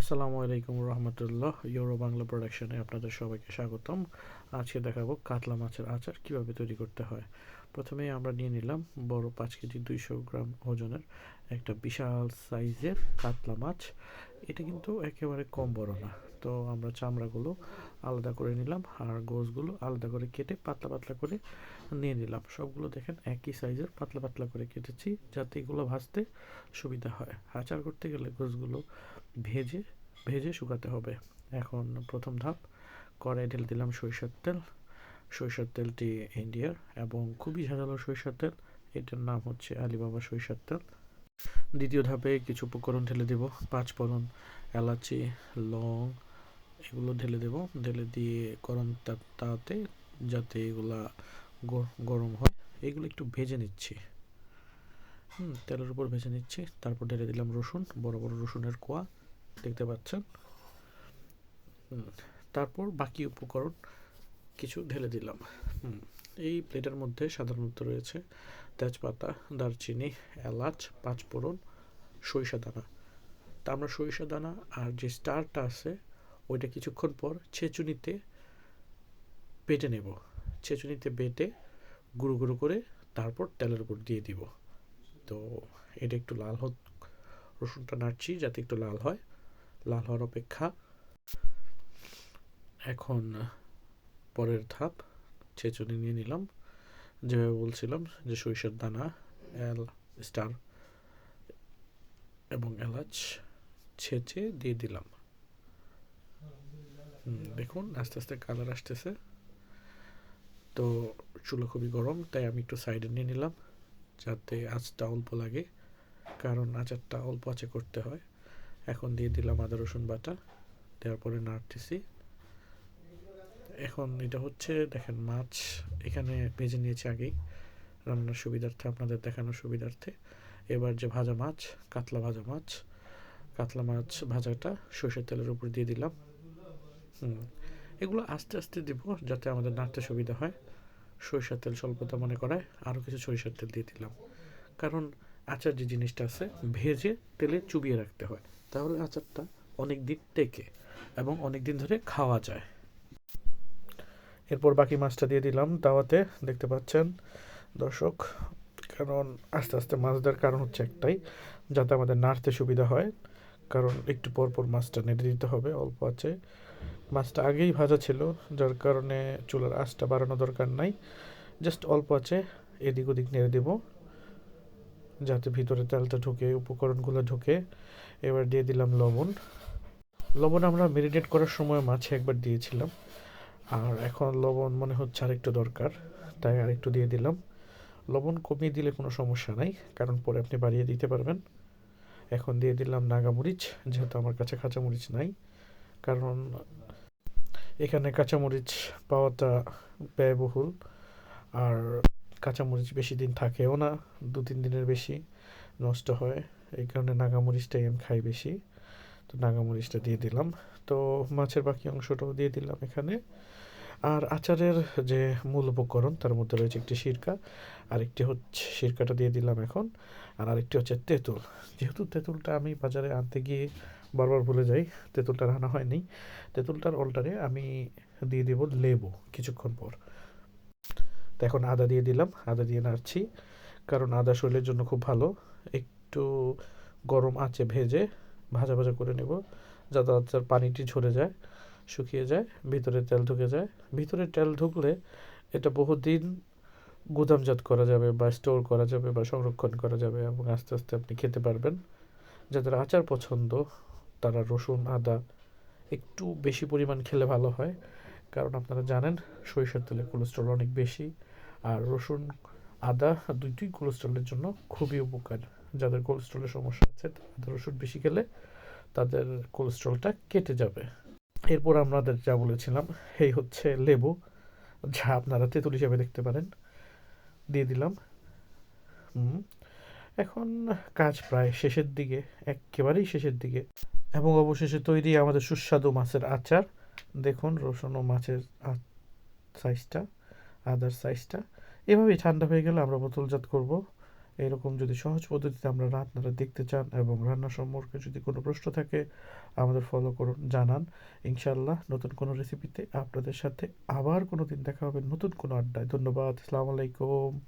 আসসালামু আলাইকুম রহমতুল্লাহ ইউরো বাংলা প্রোডাকশনে আপনাদের সবাইকে স্বাগতম। আজকে দেখাবো কাতলা মাছের আচার কীভাবে তৈরি করতে হয়। প্রথমে আমরা নিয়ে নিলাম বড় পাঁচ কেজি দুইশো গ্রাম ওজনের একটা বিশাল সাইজের কাতলা মাছ। এটা কিন্তু একেবারে কম বড় না। তো আমরা চামড়াগুলো আলাদা করে নিলাম আর গোসগুলো আলাদা করে কেটে পাতলা পাতলা করে নিয়ে নিলাম। সবগুলো দেখেন একই সাইজের পাতলা পাতলা করে কেটেছি যাতে এগুলো ভাজতে সুবিধা হয়। আচার করতে গেলে গোসগুলো ভেজে ভেজে শুকাতে হবে। এখন প্রথম ধাপ কড়াই ঢেলে দিলাম সরিষার তেল। সরিষার তেলটি ইন্ডিয়ার এবং খুবই ঝাঁঝালো সরিষার তেল। এটার নাম হচ্ছে আলিবাবা সরিষার তেল। দ্বিতীয় ধাপে কিছু উপকরণ ঢেলে দেব। পাঁচ ফোড়ন এলাচি, লং এগুলো ঢেলে দেব। ঢেলে দিয়ে গরম তাতে যাতে এগুলা গরম হয়। এগুলো একটু ভেজে নিচ্ছি। হুম, তেলের উপর ভেজে নিচ্ছি। তারপর ঢেলে দিলাম রসুন, বড় বড় রসুনের কোয়া। দেখতে পাচ্ছেন? তারপর বাকি উপকরণ কিছু ঢেলে দিলাম। এই প্লেটের মধ্যে সাধারণত রয়েছে তেজপাতা, দারচিনি, এলাচ, পাঁচফোড়ন, সরিষা দানা। তা আমরা সরিষা দানা আর যে স্টারটা আছে ওইটা কিছুক্ষণ পর ছেঁচুনিতে বেটে নেব। ছেঁচুনিতে বেটে গুঁড়ো গুঁড়ো করে তারপর তেলের উপর দিয়ে দিব। তো এটা একটু লাল হোক রসুনটা নাড়ছি যাতে একটু লাল হয়। লাল হওয়ার অপেক্ষা এখন পরের ধাপ ছেঁচুনি নিয়ে নিলাম। যেভাবে বলছিলাম যে সরিষার দানা, এল, স্টার এবং এলাচ ছেঁচে দিয়ে দিলাম। দেখুন, আস্তে আস্তে কালার আসতেছে। তো চুলো খুবই গরম, তাই আমি একটু সাইডে নিয়ে নিলাম, যাতে আঁচটা অল্প লাগে, কারণ আচারটা অল্প আঁচে করতে হয়। এখন দিয়ে দিলাম আদা, রসুন বাটা, দেওয়ার পরে নাড়তেছি। এখন এটা হচ্ছে, দেখেন মাছ এখানে ভেজে নিয়েছি আগেই, রান্নার সুবিধার্থে, আপনাদের দেখানোর সুবিধার্থে। এবার যে ভাজা মাছ, কাতলা ভাজা মাছ, কাতলা মাছ ভাজাটা সর্ষের তেলের উপর দিয়ে দিলাম। হুম। এগুলো আস্তে আস্তে দিব যাতে আমাদের নাড়তে সুবিধা হয়। সরিষার তেল স্বল্পতা মনে করায় আরও কিছু সরিষার তেল দিয়ে দিলাম। কারণ আচার যে জিনিসটা আছে, ভেজে তেলে চুবিয়ে রাখতে হয়। তাহলে আচারটা অনেক দিন টেকে এবং অনেক দিন ধরে খাওয়া যায়। এরপর বাকি মাছটা দিয়ে দিলাম তাওয়াতে দেখতে পাচ্ছেন দর্শক, কারণ আস্তে আস্তে মাছ দেওয়ার কারণ হচ্ছে একটাই, যাতে আমাদের নাড়তে সুবিধা হয়। কারণ একটু পর পর মাছটা নেড়ে দিতে হবে, অল্প আছে। মাছটা আগেই ভাজা ছিল, যার কারণে চুলার আঁচটা বাড়ানো দরকার নাই। জাস্ট অল্প আছে, এদিক ওদিক নেড়ে দেব, যাতে ভিতরে তেলটা ঢুকে, উপকরণগুলো ঢুকে। এবার দিয়ে দিলাম লবণ। লবণ আমরা মেরিনেট করার সময় মাছে একবার দিয়েছিলাম, আর এখন লবণ মনে হচ্ছে আরেকটু দরকার, তাই আরেকটু দিয়ে দিলাম। লবণ কমিয়ে দিলে কোনো সমস্যা নাই, কারণ পরে আপনি বাড়িয়ে দিতে পারবেন। এখন দিয়ে দিলাম নাগামরিচ যেহেতু আমার কাছে কাঁচামরিচ নাই। কারণ এখানে কাঁচামরিচ পাওয়াটা ব্যয়বহুল, আর কাঁচামরিচ বেশি দিন থাকেও না, দু তিন দিনের বেশি নষ্ট হয়। এই কারণে নাগামরিচটাই আমি খাই বেশি। তো নাগামরিচটা দিয়ে দিলাম। তো মাছের বাকি অংশটাও দিয়ে দিলাম এখানে। আর আচারের যে মূল উপকরণ, তার মধ্যে রয়েছে একটি সিরকা, আরেকটি হচ্ছে, সিরকাটা দিয়ে দিলাম এখন, আর আরেকটি হচ্ছে তেঁতুল। যেহেতু তেঁতুলটা আমি বাজারে আনতে গিয়ে বারবার ভুলে যাই, তেঁতুলটা রান্না হয়নি, তেঁতুলটার অল্টারে আমি দিয়ে দেব লেবু কিছুক্ষণ পর। তো এখন আদা দিয়ে দিলাম, আদা দিয়ে নাড়ছি, কারণ আদা শরীরের জন্য খুব ভালো। একটু গরম আঁচে ভেজে ভাজা ভাজা করে নেব, যাতে পানিটি ঝরে যায়। শুকিয়ে যায়, ভিতরে তেল ঢুকে যায়। ভিতরে তেল ঢুকলে এটা বহুদিন গুদামজাত করা যাবে বা স্টোর করা যাবে বা সংরক্ষণ করা যাবে এবং আস্তে আস্তে আপনি খেতে পারবেন। যাদের আচার পছন্দ, তারা রসুন, আদা একটু বেশি পরিমাণ খেলে ভালো হয়। কারণ আপনারা জানেন, সরিষার তেলে কোলেস্ট্রল অনেক বেশি আর রসুন, আদা দুইটি কোলেস্ট্রলের জন্য খুবই উপকার। যাদের কোলেস্ট্রলের সমস্যা আছে আদা রসুন বেশি খেলে তাদের কোলেস্ট্রলটা কেটে যাবে। এরপর আপনাদের যা বলেছিলাম, এই হচ্ছে লেবু, যা আপনারা তেঁতুল হিসাবে দেখতে পারেন। দিয়ে দিলাম। এখন কাজ প্রায় শেষের দিকে, একেবারেই শেষের দিকে। এবং অবশেষে তৈরি আমাদের সুস্বাদু মাছের আচার। দেখুন, রসুন ও মাছের সাইজটা আদার সাইজটা এভাবেই ঠান্ডা হয়ে গেলে আমরা বোতলজাত করব। এরকম যদি সহজ পদ্ধতিতে আমরা রান্নাটা দেখতে চান এবং রান্না সম্পর্কে যদি কোনো প্রশ্ন থাকে, আমাদের ফলো করুন, জানান। ইনশাল্লাহ নতুন কোনো রেসিপিতে আপনাদের সাথে আবার কোনো দিন দেখা হবে নতুন কোনো আড্ডায়। ধন্যবাদ, আসসালামু আলাইকুম।